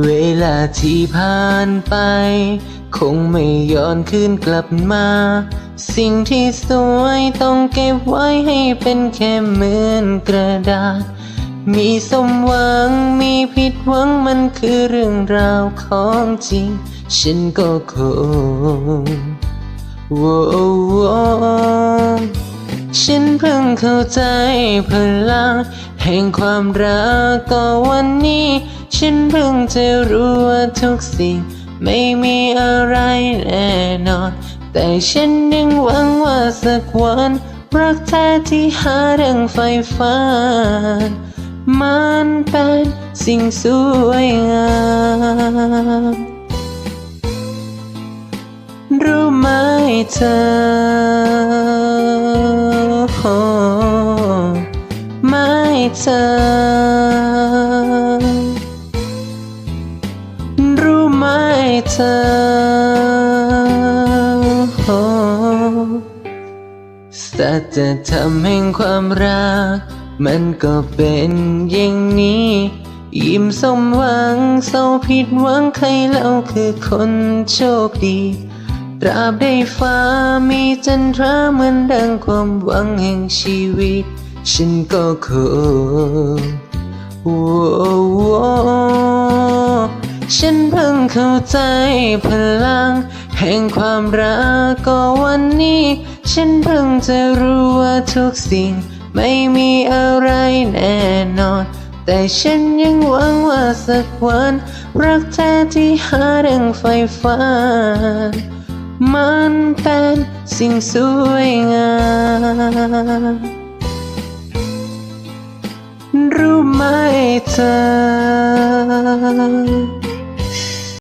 เวลาที่ผ่านไป คงไม่ย้อนคืนกลับมา สิ่งที่สวยต้องเก็บไว้ให้เป็นแค่เหมือนกระดาษ มีสมหวังมีผิดหวังมันคือเรื่องราวของจริง ฉันก็คงโอ้ ฉันเพิ่งเข้าใจพลัง แห่งความรักก็วันนี้ ฉันเพิ่งจะรู้ว่าทุกสิ่ง ไม่มีอะไรแน่นอน แต่ฉันยังหวังว่าสักวัน รักแท้ที่หาดังไฟฟ้ามันเป็นสิ่งสวยงามรู้ไหมเธอ เธอรู้ไหมเธอโอ้สัจธรรมแห่งความรัก มันก็เป็นอย่างนี้ ยิ้มสมหวังเศร้าผิดหวังใครเล่าคือคนโชคดีตราบได้ฟ้ามีจันทราเหมือนดังความหวังแห่งชีวิต ฉันก็เคงโว้ฉันเพิ่งเข้าใจพลัง แห่งความรักก็วันนี้ ฉันเพิ่งจะรู้ว่าทุกสิ่ง ไม่มีอะไรแน่นอน แต่ฉันยังหวังว่าสักวัน รักแท้ที่หาดังไฟฟ้ามันเป็นสิ่งสวยงาม รู้ไหมเธอ